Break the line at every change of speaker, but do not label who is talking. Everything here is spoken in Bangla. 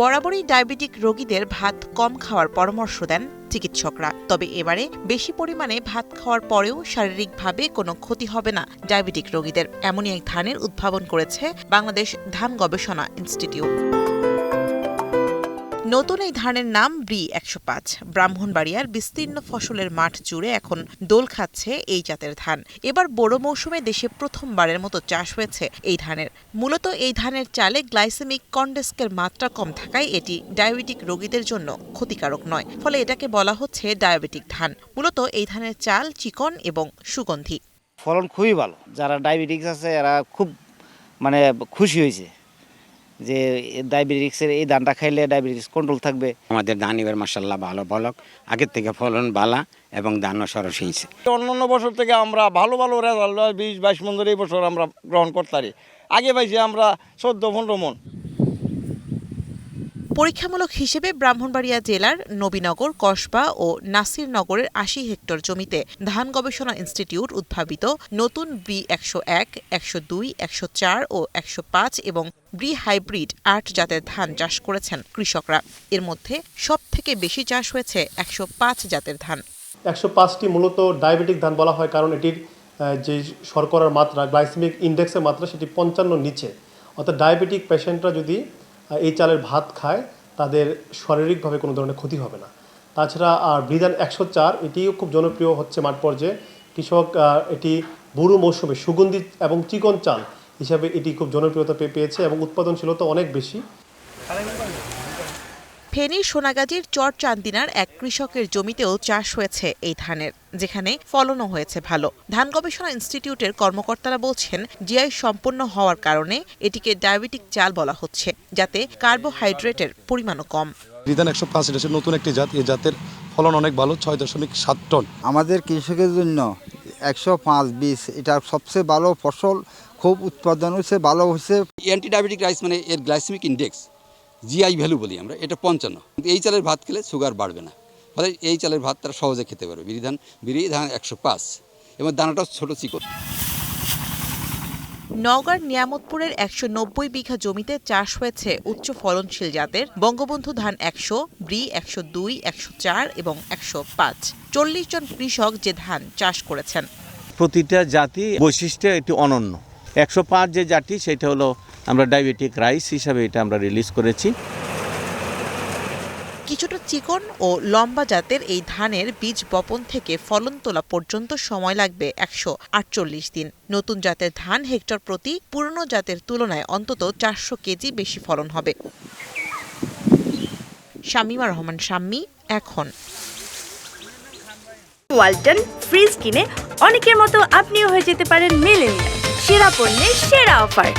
বরাবরই ডায়াবেটিক রোগীদের ভাত কম খাওয়ার পরামর্শ দেন চিকিৎসকরা। তবে এবারে বেশি পরিমাণে ভাত খাওয়ার পরেও শারীরিকভাবে কোনো ক্ষতি হবে না ডায়াবেটিক রোগীদের, এমনই এক ধানের উদ্ভাবন করেছে বাংলাদেশ ধান গবেষণা ইনস্টিটিউট। নতুন এই ধানের নাম ব্রি একশো পাঁচ। ব্রাহ্মণবাড়িয়ার বিস্তীর্ণ ফসলের মাঠ জুড়ে এখন দোল খাচ্ছে এই জাতের ধান। এবার বড় মৌসুমে দেশে প্রথমবারের মতো চাষ হয়েছে এই ধানের। মূলত এই ধানের চালে গ্লাইসেমিক কন্ডেস্কের মাত্রা কম থাকায় এটি ডায়াবেটিক রোগীদের জন্য ক্ষতিকারক নয়, ফলে এটাকে বলা হচ্ছে ডায়াবেটিক ধান। মূলত এই ধানের চাল, চিকন এবং সুগন্ধি।
ফলন খুবই ভালো। যারা ডায়াবেটিক্স আছে, এরা খুব মানে খুশি হয়েছে। যে ডায়াবেটিক্সের এই ধানটা খাইলে ডায়াবেটিস কন্ট্রোল থাকবে।
আমাদের ধান এবার মাসাল্লাহ ভালো ফলক আগের থেকে ফলন বালা এবং ধানও সরস হয়েছে।
অন্যান্য বছর থেকে আমরা ভালো ভালো রেজাল্ট বিশ বাইশ মন ধরে এই বছর আমরা গ্রহণ করতে পারি। আগে পাইছি আমরা চোদ্দ পনেরো মন।
পরীক্ষামূলক হিসেবে ব্রাহ্মণবাড়িয়া জেলার নবীনগর, কসবা ও নাসিরনগরের আশি হেক্টর জমিতে ধান গবেষণা ইনস্টিটিউট উদ্ভাবিত। নতুন ব্রি একশো এক, একশো দুই, একশো চার ও একশো পাঁচ এবং ব্রি হাইব্রিড আট জাতের ধান চাষ করেছেন কৃষকরা। এর মধ্যে সব থেকে বেশি চাষ হয়েছে একশো পাঁচ জাতের ধান।
একশো পাঁচটি মূলত ডায়াবেটিক ধান বলা হয়, কারণ এটির যে শর্করার মাত্রা, গ্লাইসেমিক ইন্ডেক্সের মাত্রা সেটি পঞ্চান্ন নিচে। অর্থাৎ ডায়াবেটিক পেশেন্টরা যদি এই চালের ভাত খায়, তাদের শারীরিকভাবে কোনো ধরনের ক্ষতি হবে না। তাছাড়া আর বিধান একশো চার, এটিও খুব জনপ্রিয় হচ্ছে মাঠ পর্যায়ে। কৃষক এটি বুড়ো মৌসুমে সুগন্ধি এবং চিকন চাল হিসাবে এটি খুব জনপ্রিয়তা পেয়ে পেয়েছে এবং উৎপাদনশীলতা অনেক বেশি।
ফেনীর সোনাগাজীর চর চান্দিনার এক কৃষকের জমিতেও চাষ হয়েছে এই ধানের যেখানে ফলনও হয়েছে ভালো। ধান গবেষণা ইনস্টিটিউটের কর্মকর্তারা বলছেন জিআই সম্পন্ন হওয়ার কারণে এটিকে ডায়াবেটিক চাল বলা হচ্ছে যাতে কার্বোহাইড্রেটের পরিমাণও কম।
রিদান একশো পাঁচ এটা নতুন একটি জাত এই জাতের ফলন অনেক ভালো ছয় দশমিক সাত টন।
আমাদের কৃষকের জন্য একশো পাঁচ বিশ এটা সবচেয়ে ভালো ফসল খুব উৎপাদন হয়েছে ভালো হয়েছে।
অ্যান্টি ডায়াবেটিক রাইস মানে এর গ্লাইসেমিক ইন্ডেক্স জিআই ভ্যালু বলি আমরা এটা পঞ্চান্ন। কিন্তু এই চালের ভাত খেলে সুগার বাড়বে না। ফলে এই চালের ভাত তারা সহজে খেতে পারবে। বিরি ধান বিড়ি ধান একশো পাঁচ। এবং দানাটাও ছোটো চিকন।
নওগাঁর নিয়ামতপুরের একশো নব্বই বিঘা জমিতে চাষ হয়েছে উচ্চ ফলনশীল জাতের বঙ্গবন্ধু ধান একশো ব্রি একশো দুই একশো চার এবং একশো পাঁচ। চল্লিশ জন কৃষক যে ধান চাষ করেছেন।
প্রতিটা জাতি বৈশিষ্ট্য একটি অনন্য। একশো পাঁচ যে জাতি সেটা হলো আমরা ডায়াবেটিক রাইস হিসাবে এটা আমরা রিলিজ করেছি।
কিছুটা চিকন ও লম্বা জাতের এই ধানের বীজ বপন থেকে ফলন তোলা পর্যন্ত সময় লাগবে একশো আটচল্লিশ দিন। নতুন জাতের ধান হেক্টর প্রতি পুরনো জাতের তুলনায় অন্তত চারশো কেজি বেশি ফলন হবে। শামিমা রহমান শাম্মি এখন।
ওয়ালটন ফ্রিজ কিনে অনেকের মতো আপনিও হয়ে যেতে পারেন মেলেনিয়া সেরা পণ্যের সেরা অফার।